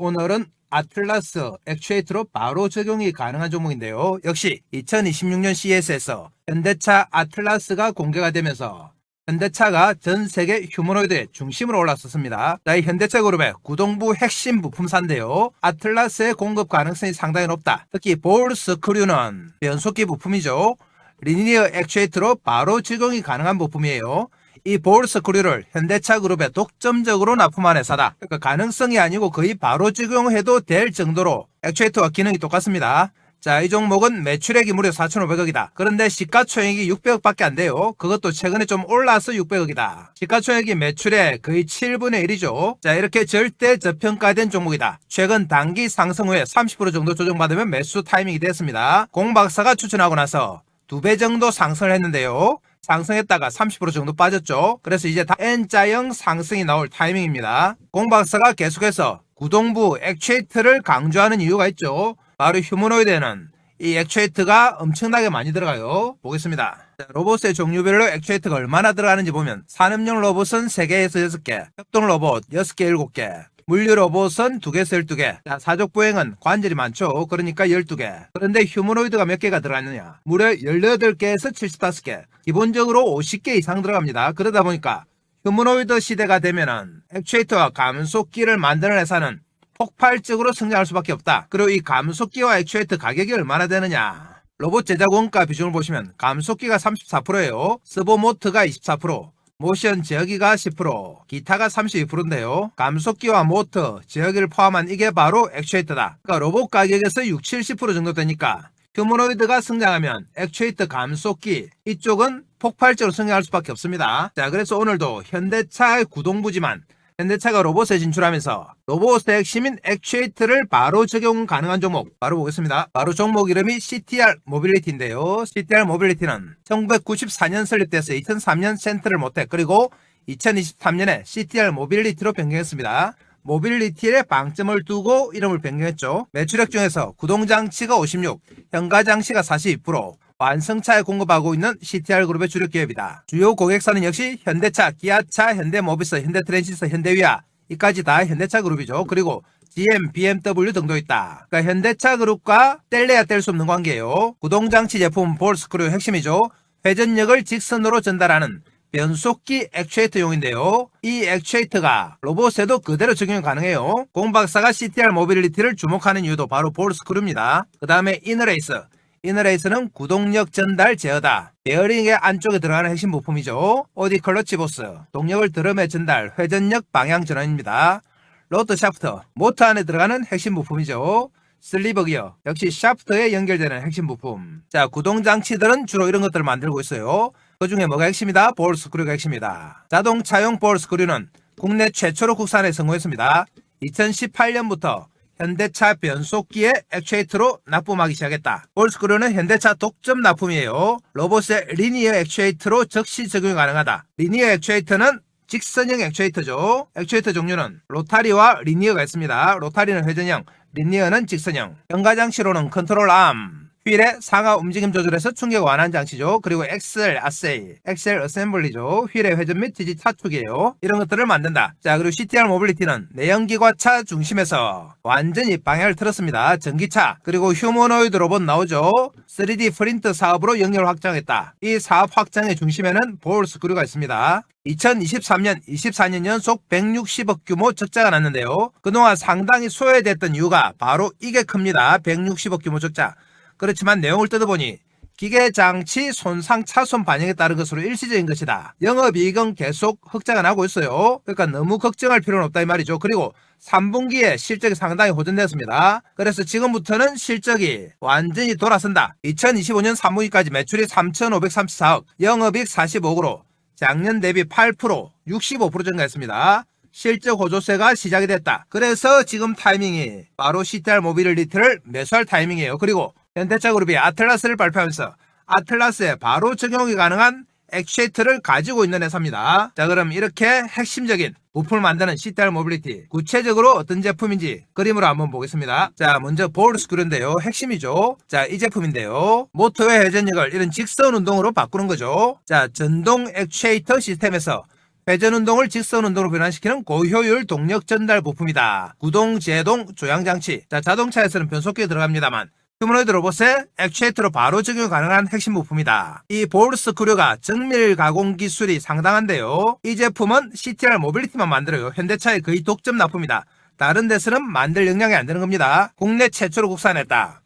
오늘은 아틀라스 액추에이터로 바로 적용이 가능한 종목인데요. 역시 2026년 CES에서 현대차 아틀라스가 공개가 되면서 현대차가 전 세계 휴머노이드의 중심으로 올랐었습니다. 자, 이 현대차 그룹의 구동부 핵심 부품사인데요. 아틀라스의 공급 가능성이 상당히 높다. 특히 볼 스크류는 변속기 부품이죠. 리니어 액추에이터로 바로 적용이 가능한 부품이에요. 이 볼 스 크류를 현대차 그룹에 독점적으로 납품한 회사다. 그러니까 가능성이 아니고 거의 바로 적용해도 될 정도로 액추에이터와 기능이 똑같습니다. 자, 이 종목은 매출액이 무려 4,500억이다. 그런데 시가총액이 600억밖에 안 돼요. 그것도 최근에 좀 올라서 600억이다. 시가총액이 매출의 거의 7분의 1이죠. 자, 이렇게 절대 저평가된 종목이다. 최근 단기 상승 후에 30% 정도 조정받으면 매수 타이밍이 됐습니다. 공 박사가 추천하고 나서 두 배 정도 상승을 했는데요. 상승했다가 30% 정도 빠졌죠. 그래서 이제 다 N자형 상승이 나올 타이밍입니다. 공 박사가 계속해서 구동부 액추에이터를 강조하는 이유가 있죠. 바로 휴머노이드에는 이 액추에이터가 엄청나게 많이 들어가요. 보겠습니다. 자, 로봇의 종류별로 액추에이터가 얼마나 들어가는지 보면 산업용 로봇은 3개에서 6개, 협동 로봇 6개, 7개, 물류 로봇은 2개에서 12개. 자, 사족 보행은 관절이 많죠. 그러니까 12개. 그런데 휴머노이드가 몇 개가 들어갔느냐? 무려 18개에서 75개. 기본적으로 50개 이상 들어갑니다. 그러다 보니까 휴머노이드 시대가 되면은 액추에이터와 감속기를 만드는 회사는 폭발적으로 성장할 수밖에 없다. 그리고 이 감속기와 액추에이터 가격이 얼마나 되느냐? 로봇 제작 원가 비중을 보시면 감속기가 34%예요. 서버모트가 24%, 모션 제어기가 10%, 기타가 32%인데요. 감속기와 모터, 제어기를 포함한 이게 바로 액추에이터다. 그러니까 로봇 가격에서 6, 70% 정도 되니까 휴머노이드가 성장하면 액추에이터 감속기 이쪽은 폭발적으로 성장할 수밖에 없습니다. 자, 그래서 오늘도 현대차의 구동부지만 현대차가 로봇에 진출하면서 로봇의 핵심인 액추에이터를 바로 적용 가능한 종목 바로 보겠습니다. 바로 종목 이름이 CTR 모빌리티인데요. CTR 모빌리티는 1994년 설립돼서 2003년 센터를 못해 그리고 2023년에 CTR 모빌리티로 변경했습니다. 모빌리티에 방점을 두고 이름을 변경했죠. 매출액 중에서 구동장치가 56, 현가장치가 42%, 완성차에 공급하고 있는 CTR 그룹의 주력 기업이다. 주요 고객사는 역시 현대차, 기아차, 현대모비스, 현대트랜시스, 현대위아 이까지 다 현대차 그룹이죠. 그리고 GM, BMW 등도 있다. 그러니까 현대차 그룹과 뗄래야 뗄 수 없는 관계예요. 구동장치 제품 볼스크류 핵심이죠. 회전력을 직선으로 전달하는 변속기 액추에이터용인데요. 이 액추에이터가 로봇에도 그대로 적용이 가능해요. 공박사가 CTR 모빌리티를 주목하는 이유도 바로 볼스크류입니다. 그 다음에 이너레이스. 이너레이스는 구동력 전달 제어다. 베어링의 안쪽에 들어가는 핵심 부품이죠. 오디 클러치 보스, 동력을 드럼에 전달, 회전력 방향 전환입니다. 로드 샤프트, 모터 안에 들어가는 핵심 부품이죠. 슬리버 기어, 역시 샤프트에 연결되는 핵심 부품. 자, 구동 장치들은 주로 이런 것들을 만들고 있어요. 그 중에 뭐가 핵심이다? 볼 스크류가 핵심이다. 자동차용 볼 스크류는 국내 최초로 국산에 성공했습니다. 2018년부터 현대차 변속기에 액추에이터로 납품하기 시작했다. 볼스크류는 현대차 독점 납품이에요. 로봇의 리니어 액추에이터로 즉시 적용이 가능하다. 리니어 액추에이터는 직선형 액추에이터죠. 액추에이터 종류는 로타리와 리니어가 있습니다. 로타리는 회전형, 리니어는 직선형. 연가 장치로는 컨트롤 암, 휠의 상하 움직임 조절에서 충격 완화 장치죠. 그리고 엑셀 아세이, 엑셀 어셈블리죠. 휠의 회전 및 지지 차축이에요. 이런 것들을 만든다. 자, 그리고 CTR 모빌리티는 내연기관차 중심에서 완전히 방향을 틀었습니다. 전기차, 그리고 휴머노이드 로봇 나오죠. 3D 프린트 사업으로 영역을 확장했다. 이 사업 확장의 중심에는 볼 스크류가 있습니다. 2023년, 24년 연속 160억 규모 적자가 났는데요. 그동안 상당히 소외됐던 이유가 바로 이게 큽니다. 160억 규모 적자. 그렇지만 내용을 뜯어보니 기계 장치 손상 차손 반영에 따른 것으로 일시적인 것이다. 영업이익은 계속 흑자가 나고 있어요. 그러니까 너무 걱정할 필요는 없다 이 말이죠. 그리고 3분기에 실적이 상당히 호전됐습니다. 그래서 지금부터는 실적이 완전히 돌아선다. 2025년 3분기까지 매출이 3,534억, 영업이익 45억으로 작년 대비 8%, 65% 증가했습니다. 실적 호조세가 시작이 됐다. 그래서 지금 타이밍이 바로 CTR 모빌리티를 매수할 타이밍이에요. 그리고 현대차 그룹이 아틀라스를 발표하면서 아틀라스에 바로 적용이 가능한 액쉐이트를 가지고 있는 회사입니다. 자 그럼 이렇게 핵심적인 부품을 만드는 CTR 모빌리티 구체적으로 어떤 제품인지 그림으로 한번 보겠습니다. 자 먼저 볼 스크류인데요. 핵심이죠. 자 이 제품인데요. 모터의 회전력을 이런 직선 운동으로 바꾸는 거죠. 자 전동 액추에이터 시스템에서 회전 운동을 직선 운동으로 변환시키는 고효율 동력 전달 부품이다. 구동, 제동, 조향 장치. 자, 자동차에서는 변속기에 들어갑니다만 휴머노이드 로봇에 액추에이터로 바로 적용 가능한 핵심 부품이다. 이 볼 스크류가 정밀 가공 기술이 상당한데요. 이 제품은 CTR 모빌리티만 만들어요. 현대차의 거의 독점 납품이다. 다른 데서는 만들 역량이 안 되는 겁니다. 국내 최초로 국산했다.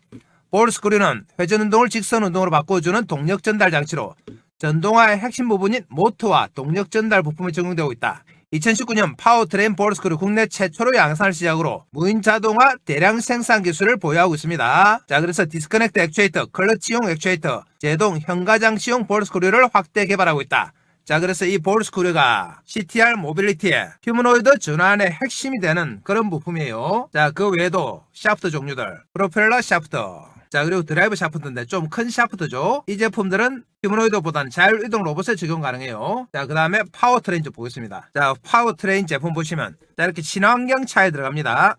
볼 스크류는 회전 운동을 직선 운동으로 바꿔주는 동력 전달 장치로 전동화의 핵심 부분인 모터와 동력 전달 부품이 적용되고 있다. 2019년 파워트레인 볼스크류 국내 최초로 양산을 시작으로 무인 자동화 대량 생산 기술을 보유하고 있습니다. 자, 그래서 디스커넥트 액추에이터, 클러치용 액추에이터, 제동 현가장치용 볼스크류를 확대 개발하고 있다. 자, 그래서 이 볼스크류가 CTR 모빌리티의 휴머노이드 전환의 핵심이 되는 그런 부품이에요. 자, 그 외에도 샤프트 종류들, 프로펠러 샤프트, 자, 그리고 드라이브 샤프트인데 좀 큰 샤프트죠. 이 제품들은 휴머노이드보다는 자율이동 로봇에 적용 가능해요. 자, 그 다음에 파워트레인 좀 보겠습니다. 자, 파워트레인 제품 보시면, 자, 이렇게 친환경 차에 들어갑니다.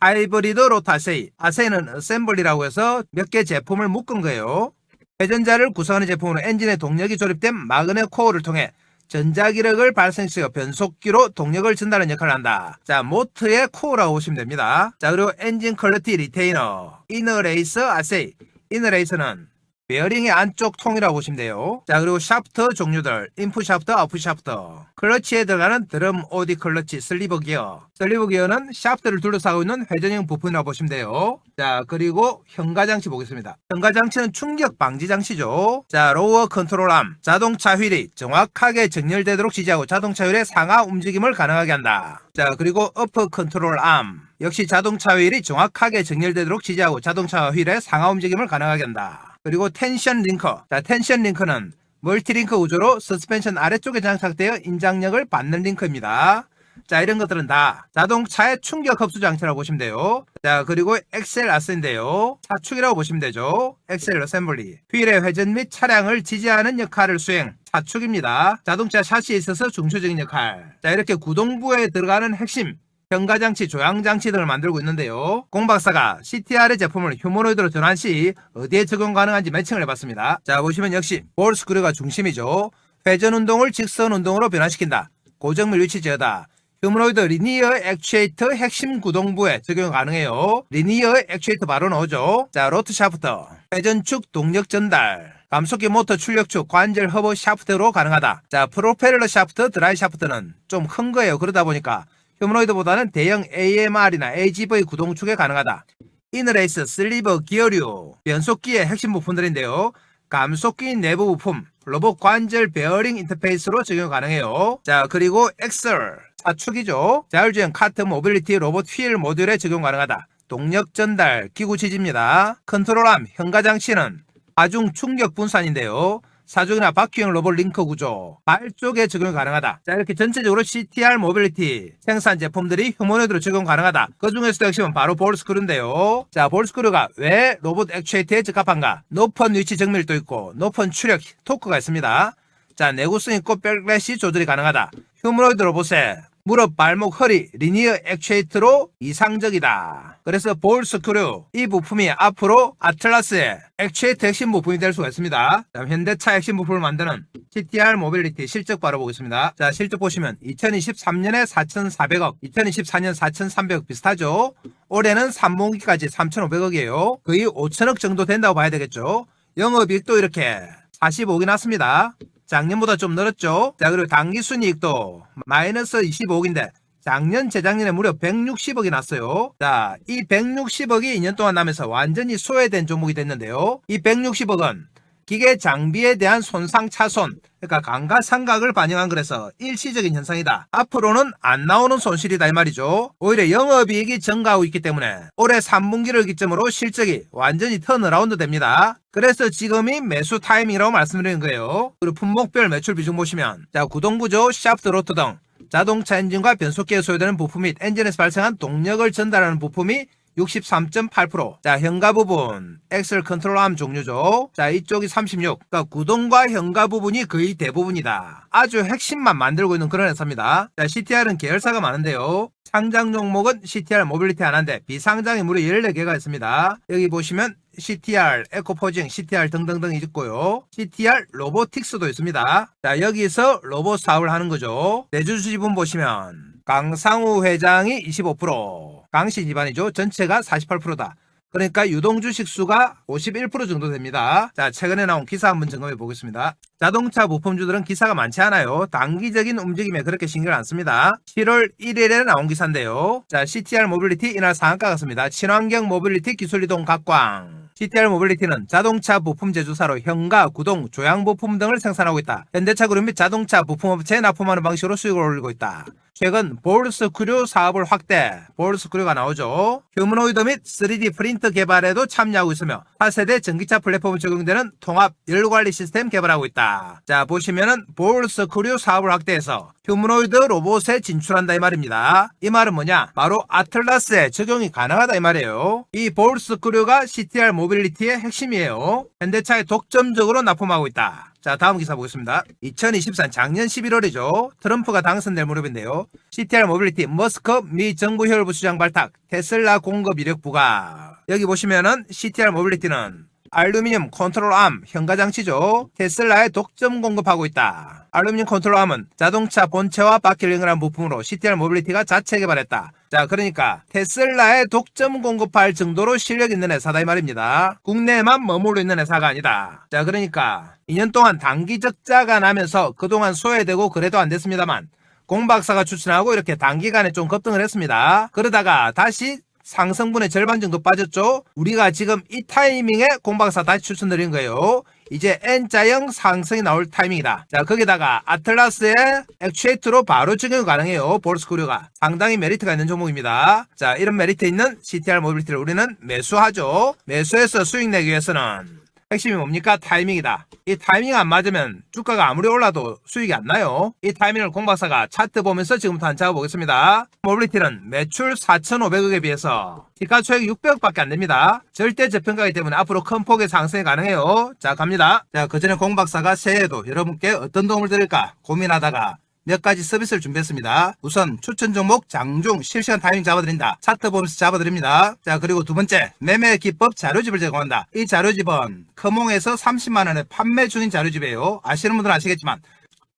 하이브리드 로타세이. 아세이는 어셈블리라고 해서 몇 개 제품을 묶은 거예요. 회전자를 구성하는 제품으로 엔진에 동력이 조립된 마그넷 코어를 통해 전자기력을 발생시켜 변속기로 동력을 전달하는 역할을 한다. 자, 모터의 코어라고 보시면 됩니다. 자, 그리고 엔진 퀄리티 리테이너, 이너레이서 아세이. 이너레이서는 베어링의 안쪽 통이라고 보시면 돼요. 자, 그리고 샤프트 종류들, 인풋 샤프트, 아웃풋 샤프트. 클러치에 들어가는 드럼 오디 클러치, 슬리버 기어. 슬리버 기어는 샤프트를 둘러싸고 있는 회전형 부품이라고 보시면 돼요. 자, 그리고 현가장치 보겠습니다. 현가장치는 충격 방지 장치죠. 자, 로어 컨트롤 암. 자동차 휠이 정확하게 정렬되도록 지지하고 자동차 휠의 상하 움직임을 가능하게 한다. 자, 그리고 어퍼 컨트롤 암. 역시 자동차 휠이 정확하게 정렬되도록 지지하고 자동차 휠의 상하 움직임을 가능하게 한다. 그리고 텐션 링커. 자, 텐션 링커는 멀티링커 구조로 서스펜션 아래쪽에 장착되어 인장력을 받는 링커입니다. 자, 이런 것들은 다 자동차의 충격 흡수 장치라고 보시면 돼요. 자, 그리고 엑셀 아스인데요. 차축이라고 보시면 되죠. 엑셀 어셈블리. 휠의 회전 및 차량을 지지하는 역할을 수행. 차축입니다. 자동차 샤시에 있어서 중추적인 역할. 자, 이렇게 구동부에 들어가는 핵심 현가장치, 조향장치 등을 만들고 있는데요. 공박사가 CTR의 제품을 휴머노이드로 전환 시 어디에 적용 가능한지 매칭을 해봤습니다. 자, 보시면 역시 볼 스크류가 중심이죠. 회전 운동을 직선 운동으로 변화시킨다. 고정밀 위치 제어다. 휴머노이드 리니어 액추에이터 핵심 구동부에 적용 가능해요. 리니어 액추에이터 바로 나오죠. 자, 로트 샤프트, 회전축 동력 전달, 감속기 모터 출력축 관절 허브 샤프트로 가능하다. 자, 프로펠러 샤프트, 드라이 샤프트는 좀 큰 거예요. 그러다 보니까 휴머노이드보다는 대형 AMR이나 AGV 구동축에 가능하다. 이너레이스, 슬리버, 기어류, 변속기의 핵심 부품들인데요. 감속기 내부 부품, 로봇 관절 베어링 인터페이스로 적용 가능해요. 자, 그리고 엑셀, 사축이죠. 자율주행 카트 모빌리티 로봇 휠 모듈에 적용 가능하다. 동력 전달, 기구 지지입니다. 컨트롤함, 현가 장치는 하중 충격 분산인데요. 사중이나 바퀴형 로봇 링커 구조, 발 쪽에 적용 가능하다. 자, 이렇게 전체적으로 CTR 모빌리티 생산 제품들이 휴머노이드로 적용 가능하다. 그 중에서도 핵심은 바로 볼스크루인데요. 자, 볼스크루가 왜 로봇 액추에이터에 적합한가? 높은 위치 정밀도 있고, 높은 추력, 토크가 있습니다. 자, 내구성 있고 백래시 조절이 가능하다. 휴머노이드 로봇에 무릎, 발목, 허리, 리니어 액추에이터로 이상적이다. 그래서 볼 스크류 이 부품이 앞으로 아틀라스의 액추에이터 핵심 부품이 될 수가 있습니다. 다음 현대차 핵심 부품을 만드는 CTR 모빌리티 실적 바로 보겠습니다. 자, 실적 보시면 2023년에 4,400억, 2024년 4,300억 비슷하죠. 올해는 3분기까지 3,500억이에요. 거의 5천억 정도 된다고 봐야 되겠죠. 영업이익도 이렇게 45억이 났습니다. 작년보다 좀 늘었죠. 자, 그리고 당기순이익도 마이너스 25억인데 작년, 재작년에 무려 160억이 났어요. 자, 이 160억이 2년 동안 나면서 완전히 소외된 종목이 됐는데요. 이 160억은 기계 장비에 대한 손상 차손, 그러니까 감가상각을 반영한 거라서 일시적인 현상이다. 앞으로는 안 나오는 손실이다 이 말이죠. 오히려 영업이익이 증가하고 있기 때문에 올해 3분기를 기점으로 실적이 완전히 턴어라운드 됩니다. 그래서 지금이 매수 타이밍이라고 말씀드리는 거예요. 그리고 품목별 매출 비중 보시면 자 구동구조, 샤프트 로터 등 자동차 엔진과 변속기에 소요되는 부품 및 엔진에서 발생한 동력을 전달하는 부품이 63.8%. 자, 현가 부분. 엑셀 컨트롤 암 종류죠. 자, 이쪽이 36. 그러니까 구동과 현가 부분이 거의 대부분이다. 아주 핵심만 만들고 있는 그런 회사입니다. 자, CTR은 계열사가 많은데요. 상장 종목은 CTR 모빌리티 하나인데 비상장이 무려 14개가 있습니다. 여기 보시면 CTR, 에코포징, CTR 등등등 있고요. CTR 로보틱스도 있습니다. 자, 여기서 로봇 사업을 하는 거죠. 내주 지분 보시면 강상우 회장이 25%, 강씨 집안이죠. 전체가 48%다. 그러니까 유동 주식 수가 51% 정도 됩니다. 자, 최근에 나온 기사 한번 점검해 보겠습니다. 자동차 부품주들은 기사가 많지 않아요. 단기적인 움직임에 그렇게 신경을 안 씁니다. 7월 1일에 나온 기사인데요. 자, CTR 모빌리티 이날 상한가 같습니다. 친환경 모빌리티 기술이동 각광. CTR 모빌리티는 자동차 부품 제조사로 현가, 구동, 조향 부품 등을 생산하고 있다. 현대차 그룹 및 자동차 부품업체에 납품하는 방식으로 수익을 올리고 있다. 최근 볼스 크류 사업을 확대, 볼스 크류가 나오죠. 휴머노이드 및 3D 프린트 개발에도 참여하고 있으며 4세대 전기차 플랫폼에 적용되는 통합 연료관리 시스템 개발하고 있다. 자 보시면은 볼스 크류 사업을 확대해서 휴머노이드 로봇에 진출한다 이 말입니다. 이 말은 뭐냐? 바로 아틀라스에 적용이 가능하다 이 말이에요. 이 볼스 크류가 CTR 모빌리티의 핵심이에요. 현대차에 독점적으로 납품하고 있다. 자, 다음 기사 보겠습니다. 2024년 작년 11월이죠. 트럼프가 당선될 무렵인데요. CTR 모빌리티 머스크 미 정부 혈부 수장 발탁 테슬라 공급 이력 부과. 여기 보시면은 CTR 모빌리티는 알루미늄 컨트롤 암 현가 장치죠. 테슬라에 독점 공급하고 있다. 알루미늄 컨트롤 암은 자동차 본체와 바퀴를 연결한 부품으로 CTR 모빌리티가 자체 개발했다. 자, 그러니까 테슬라에 독점 공급할 정도로 실력 있는 회사다 이 말입니다. 국내에만 머물러 있는 회사가 아니다. 자, 그러니까 2년 동안 단기 적자가 나면서 그동안 소외되고 그래도 안 됐습니다만 공 박사가 추천하고 이렇게 단기간에 좀 급등을 했습니다. 그러다가 다시 상승분의 절반 정도 빠졌죠. 우리가 지금 이 타이밍에 공박사 다시 추천드린 거예요. 이제 N자형 상승이 나올 타이밍이다. 자, 거기다가 아틀라스의 액추에이트로 바로 적용 가능해요. 볼스크류가. 상당히 메리트가 있는 종목입니다. 자, 이런 메리트 있는 CTR 모빌리티를 우리는 매수하죠. 매수해서 수익 내기 위해서는 핵심이 뭡니까? 타이밍이다. 이 타이밍 안 맞으면 주가가 아무리 올라도 수익이 안 나요. 이 타이밍을 공박사가 차트 보면서 지금부터 한번 잡아보겠습니다. 모빌리티는 매출 4,500억에 비해서 시가총액 600억밖에 안 됩니다. 절대 저평가이기 때문에 앞으로 큰 폭의 상승이 가능해요. 자, 갑니다. 자, 그 전에 공박사가 새해에도 여러분께 어떤 도움을 드릴까 고민하다가 몇 가지 서비스를 준비했습니다. 우선 추천 종목 장중 실시간 타이밍 잡아드린다. 차트 보면서 잡아드립니다. 자 그리고 두 번째 매매 기법 자료집을 제공한다. 이 자료집은 커몽에서 30만원에 판매 중인 자료집이에요. 아시는 분들은 아시겠지만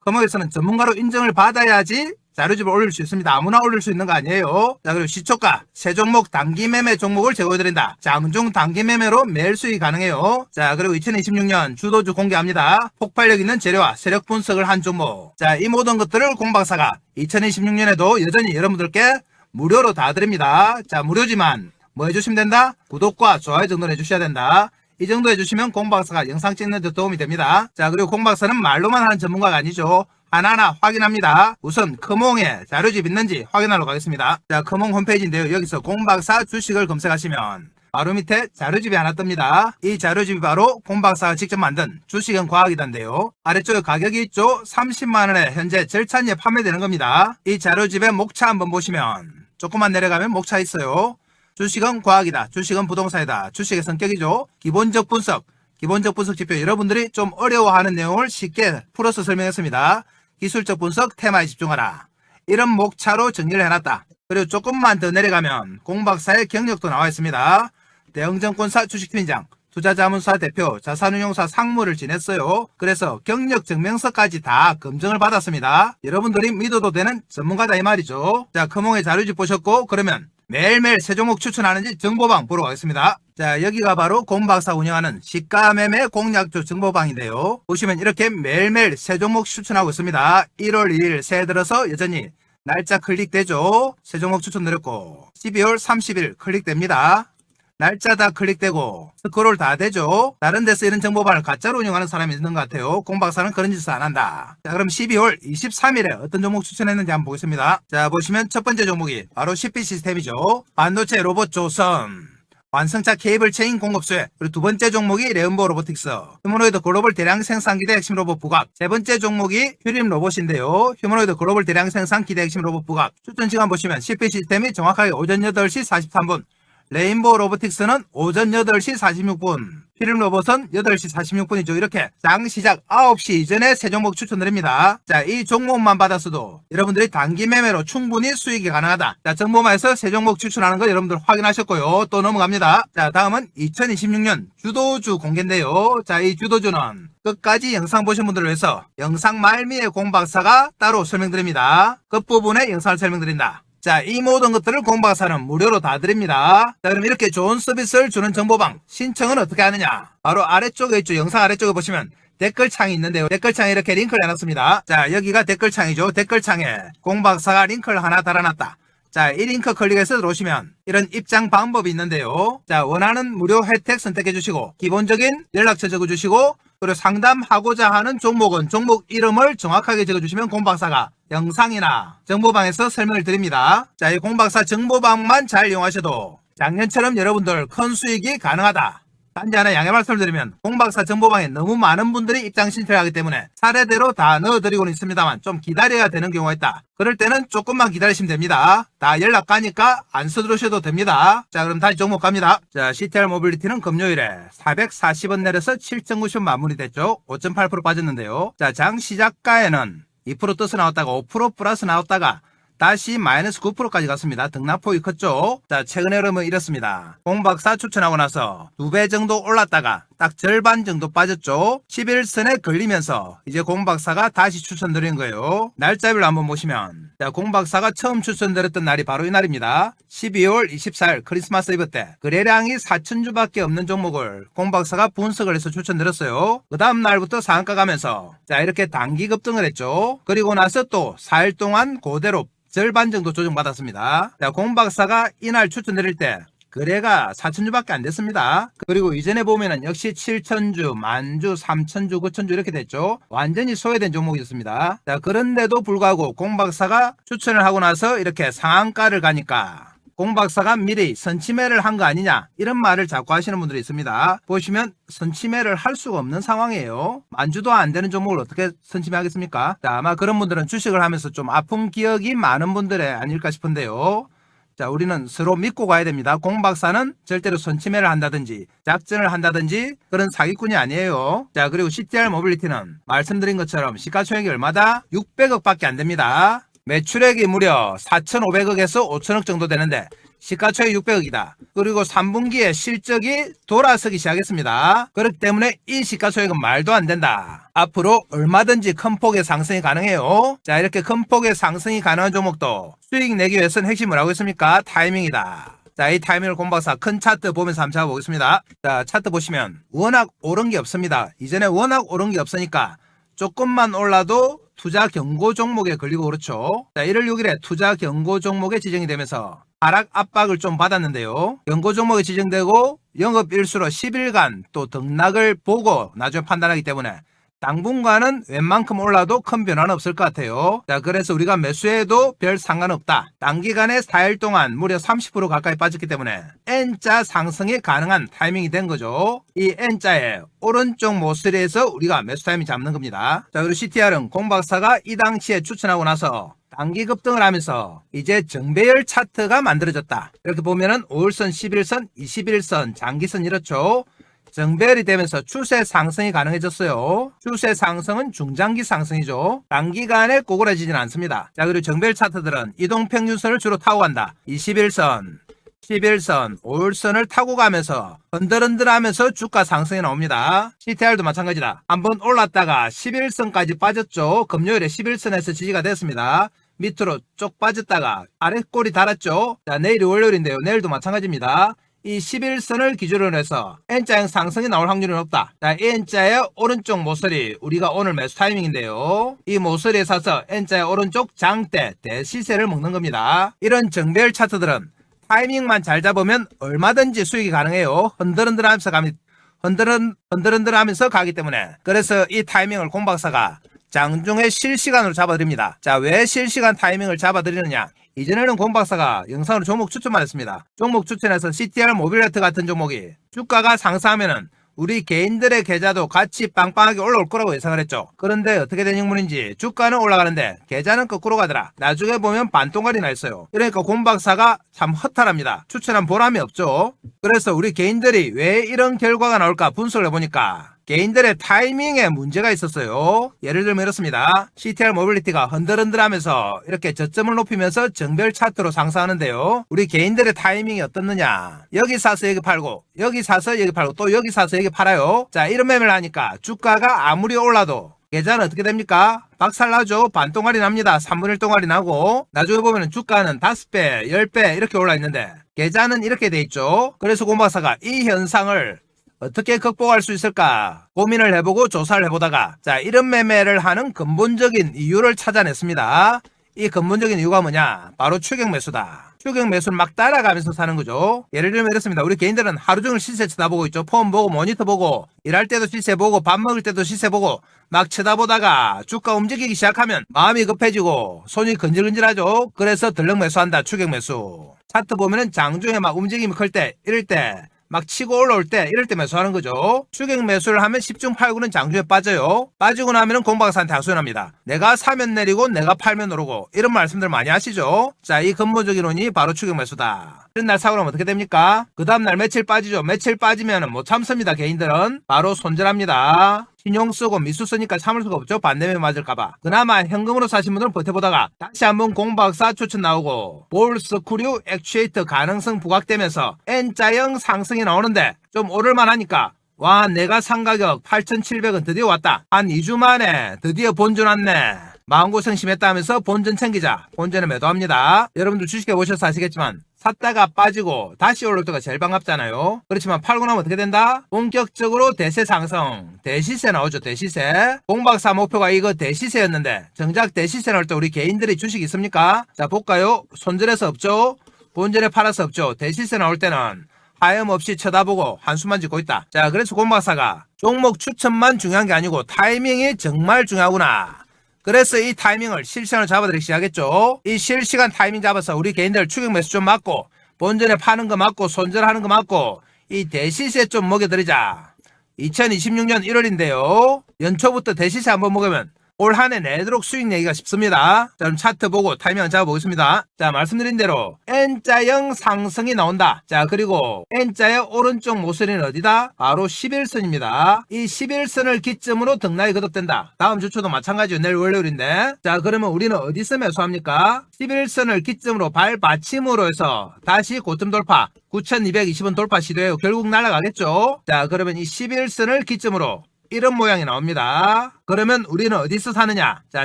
커몽에서는 전문가로 인정을 받아야지 자료집을 올릴 수 있습니다. 아무나 올릴 수 있는 거 아니에요. 자, 그리고 시초가, 세 종목 단기 매매 종목을 제공해드린다. 장중 단기 매매로 매일 수익이 가능해요. 자, 그리고 2026년 주도주 공개합니다. 폭발력 있는 재료와 세력 분석을 한 종목. 자, 이 모든 것들을 공박사가 2026년에도 여전히 여러분들께 무료로 다 드립니다. 자, 무료지만 뭐 해주시면 된다? 구독과 좋아요 정도는 해주셔야 된다. 이 정도 해주시면 공박사가 영상 찍는 데 도움이 됩니다. 자, 그리고 공박사는 말로만 하는 전문가가 아니죠. 하나하나 확인합니다. 우선 커몽에 자료집 있는지 확인하러 가겠습니다. 자, 커몽 홈페이지인데요. 여기서 공박사 주식을 검색하시면 바로 밑에 자료집이 하나 뜹니다. 이 자료집이 바로 공박사가 직접 만든 주식은 과학이단데요. 아래쪽에 가격이 있죠? 30만원에 현재 절찬리에 판매되는 겁니다. 이 자료집의 목차 한번 보시면 조금만 내려가면 목차 있어요. 주식은 과학이다. 주식은 부동산이다. 주식의 성격이죠. 기본적 분석, 기본적 분석 지표 여러분들이 좀 어려워하는 내용을 쉽게 풀어서 설명했습니다. 기술적 분석 테마에 집중하라. 이런 목차로 정리를 해놨다. 그리고 조금만 더 내려가면 공박사의 경력도 나와 있습니다. 대형증권사 주식팀장, 투자자문사 대표, 자산운용사 상무를 지냈어요. 그래서 경력 증명서까지 다 검증을 받았습니다. 여러분들이 믿어도 되는 전문가다 이 말이죠. 자, 커몽의 자료집 보셨고 그러면 매일매일 새 종목 추천하는지 정보방 보러 가겠습니다. 자, 여기가 바로 공박사 운영하는 시가매매 공략주 정보방인데요. 보시면 이렇게 매일매일 새 종목 추천하고 있습니다. 1월 2일 새해 들어서 여전히 날짜 클릭되죠. 새 종목 추천 드렸고 12월 30일 클릭됩니다. 날짜 다 클릭되고 스크롤 다 되죠. 다른 데서 이런 정보방을 가짜로 운영하는 사람이 있는 것 같아요. 공박사는 그런 짓을 안 한다. 자 그럼 12월 23일에 어떤 종목 추천했는지 한번 보겠습니다. 자 보시면 첫 번째 종목이 바로 CP 시스템이죠. 반도체 로봇 조선. 완성차 케이블 체인 공급 수혜 그리고 두 번째 종목이 레온보 로보틱스 휴머노이드 글로벌 대량 생산 기대 핵심 로봇 부각 세 번째 종목이 휴림 로봇인데요 휴머노이드 글로벌 대량 생산 기대 핵심 로봇 부각 추천 시간 보시면 CP 시스템이 정확하게 오전 8시 43분 레인보우 로보틱스는 오전 8시 46분, 피림 로봇은 8시 46분이죠. 이렇게 장 시작 9시 이전에 세 종목 추천드립니다. 자, 이 종목만 받았어도 여러분들이 단기 매매로 충분히 수익이 가능하다. 자, 정보마에서 세 종목 추천하는 거 여러분들 확인하셨고요. 또 넘어갑니다. 자, 다음은 2026년 주도주 공개인데요. 자, 이 주도주는 끝까지 영상 보신 분들을 위해서 영상 말미에 공박사가 따로 설명드립니다. 끝부분에 영상을 설명드린다. 자, 이 모든 것들을 공박사는 무료로 다 드립니다. 자, 그럼 이렇게 좋은 서비스를 주는 정보방 신청은 어떻게 하느냐? 바로 아래쪽에 있죠. 영상 아래쪽에 보시면 댓글창이 있는데요. 댓글창에 이렇게 링크를 해놨습니다. 자, 여기가 댓글창이죠. 댓글창에 공박사가 링크를 하나 달아놨다. 자, 이 링크 클릭해서 들어오시면 이런 입장 방법이 있는데요. 자, 원하는 무료 혜택 선택해 주시고 기본적인 연락처 적어 주시고 그리고 상담하고자 하는 종목은 종목 이름을 정확하게 적어 주시면 공박사가 영상이나 정보방에서 설명을 드립니다. 자, 이 공박사 정보방만 잘 이용하셔도 작년처럼 여러분들 큰 수익이 가능하다. 단지 하나 양해 말씀드리면 공박사 정보방에 너무 많은 분들이 입장 신청을 하기 때문에 사례대로 다 넣어드리고는 있습니다만 좀 기다려야 되는 경우가 있다. 그럴 때는 조금만 기다리시면 됩니다. 다 연락 가니까 안 써들으셔도 됩니다. 자 그럼 다시 종목 갑니다. 자 CTR 모빌리티는 금요일에 440원 내려서 7.90 마무리됐죠. 5.8% 빠졌는데요. 자장 시작가에는 2% 떠서 나왔다가 5% 플러스 나왔다가 다시 마이너스 9%까지 갔습니다. 등락폭이 컸죠? 자, 최근의 흐름은 이렇습니다. 공박사 추천하고 나서 두 배 정도 올랐다가 딱 절반 정도 빠졌죠? 11선에 걸리면서 이제 공박사가 다시 추천드린 거예요. 날짜별로 한번 보시면 자, 공박사가 처음 추천드렸던 날이 바로 이 날입니다. 12월 24일 크리스마스 이브 때 거래량이 4천주밖에 없는 종목을 공박사가 분석을 해서 추천드렸어요. 그 다음 날부터 상한가 가면서 자, 이렇게 단기 급등을 했죠. 그리고 나서 또 4일 동안 그대로 절반 정도 조정받았습니다. 자, 공박사가 이날 추천드릴 때 거래가 4천주밖에 안 됐습니다. 그리고 이전에 보면은 역시 7천주, 만주, 3천주, 9천주 이렇게 됐죠. 완전히 소외된 종목이었습니다. 자, 그런데도 불구하고 공박사가 추천을 하고 나서 이렇게 상한가를 가니까 공 박사가 미리 선침해를 한 거 아니냐 이런 말을 자꾸 하시는 분들이 있습니다. 보시면 선침해를 할 수가 없는 상황이에요. 만주도 안 되는 종목을 어떻게 선침해하겠습니까? 자, 아마 그런 분들은 주식을 하면서 좀 아픈 기억이 많은 분들의 아닐까 싶은데요. 자, 우리는 서로 믿고 가야 됩니다. 공 박사는 절대로 선침해를 한다든지 작전을 한다든지 그런 사기꾼이 아니에요. 자, 그리고 CTR 모빌리티는 말씀드린 것처럼 시가총액이 얼마다 600억밖에 안 됩니다. 매출액이 무려 4,500억에서 5천억 정도 되는데 시가총액 600억이다. 그리고 3분기에 실적이 돌아서기 시작했습니다. 그렇기 때문에 이 시가총액은 말도 안 된다. 앞으로 얼마든지 큰 폭의 상승이 가능해요. 자 이렇게 큰 폭의 상승이 가능한 종목도 수익 내기 위해서는 핵심이 뭐라고 했습니까? 타이밍이다. 자, 이 타이밍을 공박사 큰 차트 보면서 한번 잡아보겠습니다. 자, 차트 보시면 워낙 오른 게 없습니다. 이전에 워낙 오른 게 없으니까 조금만 올라도 투자 경고 종목에 걸리고 그렇죠. 자, 1월 6일에 투자 경고 종목에 지정이 되면서 하락 압박을 좀 받았는데요. 경고 종목에 지정되고 영업 일수로 10일간 또 등락을 보고 나중에 판단하기 때문에 당분간은 웬만큼 올라도 큰 변화는 없을 것 같아요. 자, 그래서 우리가 매수해도 별 상관없다. 단기간에 4일 동안 무려 30% 가까이 빠졌기 때문에 N자 상승이 가능한 타이밍이 된 거죠. 이 N자의 오른쪽 모서리에서 우리가 매수 타이밍 잡는 겁니다. 자, 그리고 CTR은 공박사가 이 당시에 추천하고 나서 단기 급등을 하면서 이제 정배열 차트가 만들어졌다. 이렇게 보면은 5일선, 11선, 21선, 장기선 이렇죠. 정배열이 되면서 추세 상승이 가능해졌어요. 추세 상승은 중장기 상승이죠. 단기간에 꼬그라지진 않습니다. 자, 그리고 정배열 차트들은 이동평균선을 주로 타고 간다. 21선, 11선, 5일선을 타고 가면서 흔들흔들하면서 주가 상승이 나옵니다. CTR도 마찬가지다. 한번 올랐다가 11선까지 빠졌죠. 금요일에 11선에서 지지가 됐습니다. 밑으로 쪽 빠졌다가 아래 꼬리 달았죠. 자, 내일이 월요일인데요. 내일도 마찬가지입니다. 이 11선을 기준으로 해서 N자형 상승이 나올 확률이 높다. 자, 이 N자의 오른쪽 모서리 우리가 오늘 매수 타이밍인데요. 이 모서리에 사서 N자의 오른쪽 장대 대시세를 먹는 겁니다. 이런 정배열 차트들은 타이밍만 잘 잡으면 얼마든지 수익이 가능해요. 흔들흔들하면서 가면 흔들흔 흔들흔들하면서 가기 때문에 그래서 이 타이밍을 공 박사가 장중에 실시간으로 잡아드립니다. 자, 왜 실시간 타이밍을 잡아드리느냐? 이전에는 공박사가 영상으로 종목 추천만 했습니다. 종목 추천해서 CTR 모빌레트 같은 종목이 주가가 상승하면은 우리 개인들의 계좌도 같이 빵빵하게 올라올 거라고 예상을 했죠. 그런데 어떻게 된 형문인지 주가는 올라가는데 계좌는 거꾸로 가더라. 나중에 보면 반동갈이 나 있어요. 그러니까 곰 박사가 참 허탈합니다. 추천한 보람이 없죠. 그래서 우리 개인들이 왜 이런 결과가 나올까 분석을 해보니까 개인들의 타이밍에 문제가 있었어요. 예를 들면 이렇습니다. CTR 모빌리티가 흔들흔들하면서 이렇게 저점을 높이면서 정별 차트로 상승하는데요. 우리 개인들의 타이밍이 어떻느냐. 여기 사서 여기 팔고 여기 사서 여기 팔고 또 여기 사서 여기 팔아요. 자 이런 매매를 하니까 주가가 아무리 올라도 계좌는 어떻게 됩니까? 박살나죠. 반동알이 납니다. 3분의 1 동알이 나고 나중에 보면 주가는 5배, 10배 이렇게 올라 있는데 계좌는 이렇게 돼 있죠. 그래서 고마사가 이 현상을 어떻게 극복할 수 있을까 고민을 해보고 조사를 해보다가 자 이런 매매를 하는 근본적인 이유를 찾아냈습니다. 이 근본적인 이유가 뭐냐? 바로 추격 매수다. 추격 매수를 막 따라가면서 사는 거죠. 예를 들면 이렇습니다. 우리 개인들은 하루 종일 시세 쳐다보고 있죠. 폰 보고 모니터 보고 일할 때도 시세 보고 밥 먹을 때도 시세 보고 막 쳐다보다가 주가 움직이기 시작하면 마음이 급해지고 손이 근질근질하죠. 그래서 들럭 매수한다. 추격 매수. 차트 보면은 장중에 막 움직임이 클 때 이럴 때 막 치고 올라올 때 이럴 때 매수하는 거죠. 추격 매수를 하면 10중 8구는 장중에 빠져요. 빠지고 나면은 공박사한테 하소연합니다. 내가 사면 내리고 내가 팔면 오르고 이런 말씀들 많이 하시죠. 자, 이 근본적인 원이 바로 추격 매수다. 이런 날 사고 나면 어떻게 됩니까? 그 다음날 며칠 빠지죠. 며칠 빠지면은 못 참습니다. 개인들은 바로 손절합니다. 신용 쓰고 미수 쓰니까 참을 수가 없죠. 반대매 맞을까봐. 그나마 현금으로 사신 분들은 버텨보다가 다시 한번 공박사 추천 나오고 볼스크류 액추에이터 가능성 부각되면서 N자형 상승이 나오는데 좀 오를만 하니까 와 내가 산 가격 8,700원 드디어 왔다. 한 2주 만에 드디어 본전 왔네. 마음고생 심했다 하면서 본전 챙기자. 본전에 매도합니다. 여러분들 주식해 보셔서 아시겠지만 샀다가 빠지고 다시 올릴 때가 제일 반갑잖아요. 그렇지만 팔고 나면 어떻게 된다? 본격적으로 대세 상승, 대시세 나오죠. 대시세. 공박사 목표가 이거 대시세였는데 정작 대시세 나올 때 우리 개인들이 주식 있습니까? 자 볼까요? 손절해서 없죠. 본전에 팔아서 없죠. 대시세 나올 때는 하염없이 쳐다보고 한숨만 짓고 있다. 자, 그래서 공박사가 종목 추천만 중요한 게 아니고 타이밍이 정말 중요하구나. 그래서 이 타이밍을 실시간으로 잡아드리기 시작했죠. 이 실시간 타이밍 잡아서 우리 개인들 추격 매수 좀 맞고 본전에 파는 거 맞고 손절하는 거 맞고 이 대시세 좀 먹여드리자. 2026년 1월인데요. 연초부터 대시세 한번 먹으면 올 한 해 내도록 수익 내기가 쉽습니다. 자, 그럼 차트 보고 타이밍 잡아보겠습니다. 자, 말씀드린 대로 N자형 상승이 나온다. 자, 그리고 N자의 오른쪽 모서리는 어디다? 바로 11선입니다. 이 11선을 기점으로 등락이 거듭된다. 다음 주초도 마찬가지요. 내일 월요일인데. 자, 그러면 우리는 어디서 매수합니까? 11선을 기점으로 발받침으로 해서 다시 고점 돌파. 9220원 돌파 시도해요. 결국 날아가겠죠? 자, 그러면 이 11선을 기점으로 이런 모양이 나옵니다. 그러면 우리는 어디서 사느냐? 자,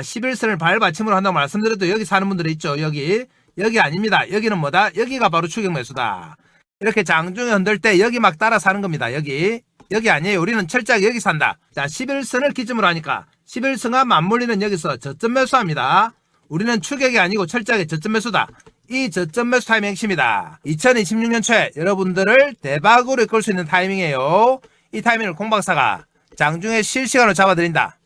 11선을 발받침으로 한다고 말씀드려도 여기 사는 분들이 있죠. 여기. 여기 아닙니다. 여기는 뭐다? 여기가 바로 추격 매수다. 이렇게 장중에 흔들 때 여기 막 따라 사는 겁니다. 여기. 여기 아니에요. 우리는 철저하게 여기 산다. 자, 11선을 기점으로 하니까 11선과 맞물리는 여기서 저점 매수합니다. 우리는 추격이 아니고 철저하게 저점 매수다. 이 저점 매수 타이밍 핵심이다. 2026년 초에 여러분들을 대박으로 이끌 수 있는 타이밍이에요. 이 타이밍을 공박사가 장중에 실시간으로 잡아드린다.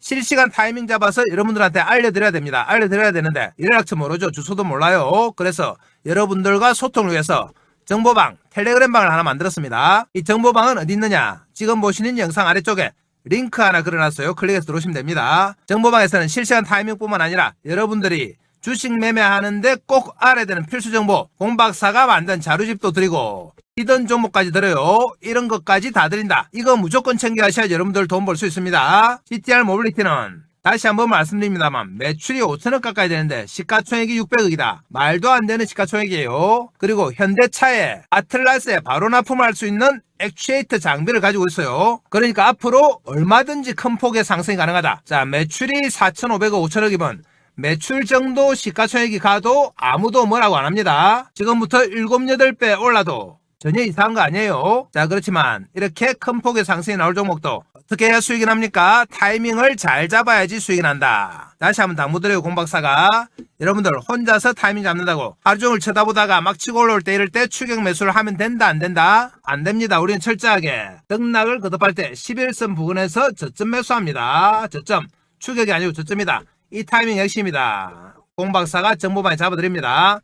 실시간 타이밍 잡아서 여러분들한테 알려드려야 됩니다. 알려드려야 되는데 일어락처 모르죠. 주소도 몰라요. 그래서 여러분들과 소통을 위해서 정보방, 텔레그램방을 하나 만들었습니다. 이 정보방은 어디 있느냐? 지금 보시는 영상 아래쪽에 링크 하나 걸어놨어요. 클릭해서 들어오시면 됩니다. 정보방에서는 실시간 타이밍뿐만 아니라 여러분들이 주식 매매하는데 꼭 알아야 되는 필수 정보, 공박사가 만든 자료집도 드리고 이던 종목까지 들어요. 이런 것까지 다 드린다. 이거 무조건 챙겨하셔야 여러분들 돈 벌 수 있습니다. CTR 모빌리티는 다시 한번 말씀드립니다만 매출이 5천억 가까이 되는데 시가총액이 600억이다. 말도 안 되는 시가총액이에요. 그리고 현대차에 아틀라스에 바로 납품할 수 있는 액추에이터 장비를 가지고 있어요. 그러니까 앞으로 얼마든지 큰 폭의 상승이 가능하다. 자 매출이 4,500억 5천억이면 매출 정도 시가총액이 가도 아무도 뭐라고 안 합니다. 지금부터 7, 8배 올라도 전혀 이상한 거 아니에요. 자, 그렇지만 이렇게 큰 폭의 상승이 나올 종목도 어떻게 해야 수익이 납니까? 타이밍을 잘 잡아야지 수익이 난다. 다시 한번 당부드려요, 공박사가. 여러분들 혼자서 타이밍 잡는다고 하루 종일 쳐다보다가 막 치고 올라올 때 이럴 때 추격 매수를 하면 된다, 안 된다? 안 됩니다. 우리는 철저하게 등락을 거듭할 때 11선 부근에서 저점 매수합니다. 저점. 추격이 아니고 저점이다. 이 타이밍 핵심이다. 공박사가 정보방에 잡아드립니다.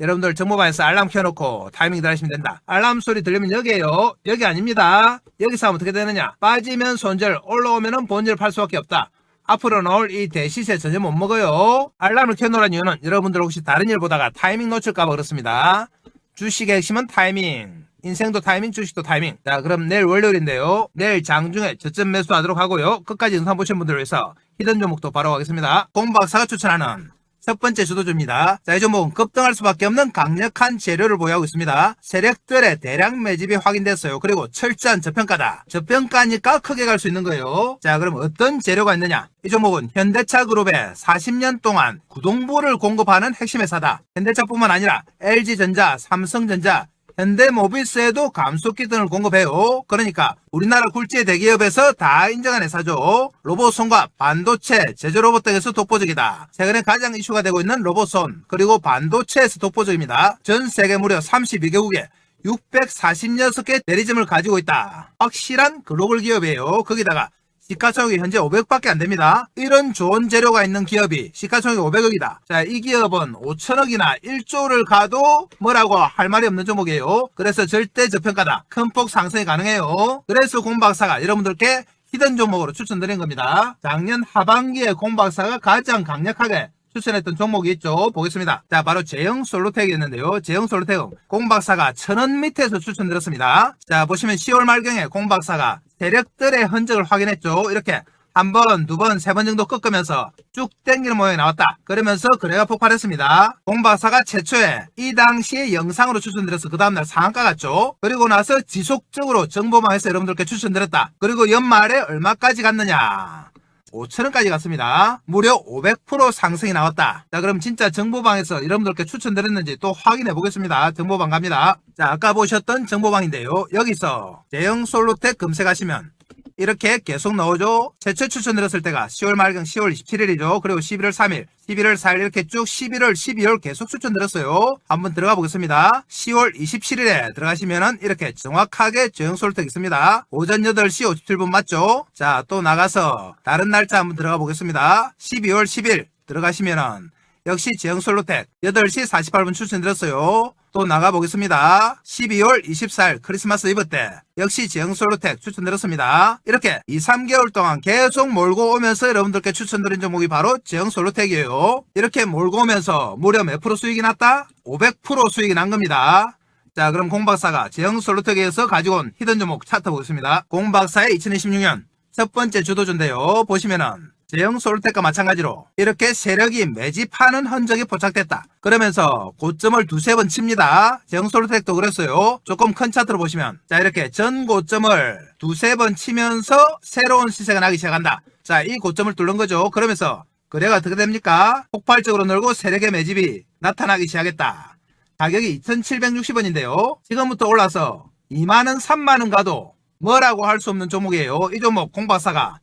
여러분들 정보방에서 알람 켜놓고 타이밍 들하시면 된다. 알람 소리 들리면 여기에요. 여기 아닙니다. 여기서 하면 어떻게 되느냐. 빠지면 손절, 올라오면 본절 팔 수밖에 없다. 앞으로 나올 이 대시세 전혀 못 먹어요. 알람을 켜놓으란 이유는 여러분들 혹시 다른 일 보다가 타이밍 놓칠까봐 그렇습니다. 주식의 핵심은 타이밍. 인생도 타이밍, 주식도 타이밍. 자, 그럼 내일 월요일인데요. 내일 장중에 저점 매수하도록 하고요. 끝까지 영상 보신 분들을 위해서 히든 종목도 바로 가겠습니다. 공박사가 추천하는 첫 번째 주도주입니다. 자, 이 종목은 급등할 수밖에 없는 강력한 재료를 보유하고 있습니다. 세력들의 대량 매집이 확인됐어요. 그리고 철저한 저평가다. 저평가니까 크게 갈 수 있는 거예요. 자, 그럼 어떤 재료가 있느냐? 이 종목은 현대차 그룹에 40년 동안 구동부를 공급하는 핵심 회사다. 현대차뿐만 아니라 LG전자, 삼성전자, 현대모비스에도 감속기 등을 공급해요. 그러니까 우리나라 굴지의 대기업에서 다 인정한 회사죠. 로봇손과 반도체, 제조 로봇 등에서 독보적이다. 최근에 가장 이슈가 되고 있는 로봇손, 그리고 반도체에서 독보적입니다. 전 세계 무려 32개국에 646개 대리점을 가지고 있다. 확실한 글로벌 기업이에요. 거기다가 시가총액이 현재 500밖에 안 됩니다. 이런 좋은 재료가 있는 기업이 시가총액이 500억이다. 자, 이 기업은 5천억이나 1조를 가도 뭐라고 할 말이 없는 종목이에요. 그래서 절대 저평가다. 큰 폭 상승이 가능해요. 그래서 공박사가 여러분들께 히든 종목으로 추천드린 겁니다. 작년 하반기에 공박사가 가장 강력하게 추천했던 종목이 있죠. 보겠습니다. 자, 바로 제형 솔로텍이었는데요. 제형 솔로텍은 공박사가 천원 밑에서 추천드렸습니다. 자, 보시면 10월 말경에 공박사가 세력들의 흔적을 확인했죠. 이렇게 한 번, 두 번, 세 번 정도 꺾으면서 쭉 땡기는 모양이 나왔다. 그러면서 거래가 폭발했습니다. 공박사가 최초에 이 당시에 영상으로 추천드려서 그 다음날 상한가 갔죠. 그리고 나서 지속적으로 정보망에서 여러분들께 추천드렸다. 그리고 연말에 얼마까지 갔느냐. 5천원까지 갔습니다. 무려 500% 상승이 나왔다. 자, 그럼 진짜 정보방에서 여러분들께 추천드렸는지 또 확인해 보겠습니다. 정보방 갑니다. 자, 아까 보셨던 정보방인데요. 여기서 대형 솔로텍 검색하시면 이렇게 계속 나오죠. 최초 추천드렸을 때가 10월 말경 10월 27일이죠. 그리고 11월 3일, 11월 4일 이렇게 쭉 11월, 12월 계속 추천드렸어요. 한번 들어가 보겠습니다. 10월 27일에 들어가시면은 이렇게 정확하게 저형 솔텍 있습니다. 오전 8시 57분 맞죠? 자, 또 나가서 다른 날짜 한번 들어가 보겠습니다. 12월 10일 들어가시면은 역시 제형 솔로텍 8시 48분 추천드렸어요. 또 나가보겠습니다. 12월 24일 크리스마스 이브 때 역시 제형 솔로텍 추천드렸습니다. 이렇게 2, 3개월 동안 계속 몰고 오면서 여러분들께 추천드린 종목이 바로 제형 솔로텍이에요. 이렇게 몰고 오면서 무려 몇 프로 수익이 났다? 500% 수익이 난 겁니다. 자 그럼 공박사가 제형 솔로텍에서 가지고 온 히든 종목 차트 보겠습니다. 공박사의 2026년 첫 번째 주도주인데요. 보시면은 제형 솔텍과 마찬가지로 이렇게 세력이 매집하는 흔적이 포착됐다. 그러면서 고점을 두세 번 칩니다. 제형 솔텍도 그랬어요. 조금 큰 차트로 보시면 자 이렇게 전 고점을 두세 번 치면서 새로운 시세가 나기 시작한다. 자 이 고점을 뚫는 거죠. 그러면서 거래가 어떻게 됩니까? 폭발적으로 늘고 세력의 매집이 나타나기 시작했다. 가격이 2,760원인데요. 지금부터 올라서 2만원, 3만원 가도 뭐라고 할 수 없는 종목이에요. 이 종목 공박사가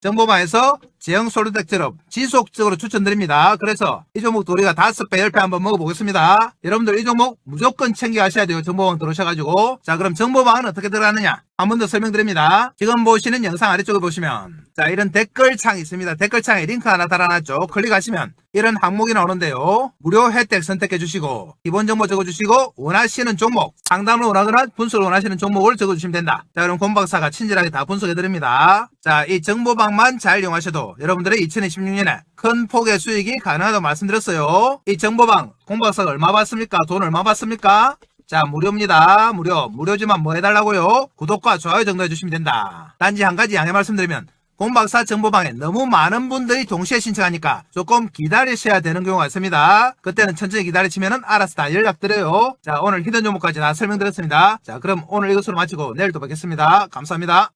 정보마에서 제형 솔루텍처럼 지속적으로 추천드립니다. 그래서 이 종목도 우리가 5배, 10배 한번 먹어보겠습니다. 여러분들 이 종목 무조건 챙겨가셔야 돼요. 정보방 들어오셔가지고. 자, 그럼 정보방은 어떻게 들어가느냐? 한 번 더 설명드립니다. 지금 보시는 영상 아래쪽에 보시면 자, 이런 댓글창이 있습니다. 댓글창에 링크 하나 달아놨죠. 클릭하시면 이런 항목이 나오는데요. 무료 혜택 선택해 주시고 기본 정보 적어 주시고 원하시는 종목 상담을 원하거나 분석을 원하시는 종목을 적어 주시면 된다. 자, 그럼 공박사가 친절하게 다 분석해 드립니다. 자, 이 정보방만 잘 이용하셔도 여러분들의 2026년에 큰 폭의 수익이 가능하다고 말씀드렸어요. 이 정보방 공박사가 얼마 받습니까? 돈 얼마 받습니까? 자, 무료입니다. 무료. 무료지만 뭐 해달라고요? 구독과 좋아요 정도 해주시면 된다. 단지 한 가지 양해 말씀드리면 공박사 정보방에 너무 많은 분들이 동시에 신청하니까 조금 기다리셔야 되는 경우가 있습니다. 그때는 천천히 기다리시면 알아서 다 연락드려요. 자, 오늘 히든 종목까지 다 설명드렸습니다. 자, 그럼 오늘 이것으로 마치고 내일 또 뵙겠습니다. 감사합니다.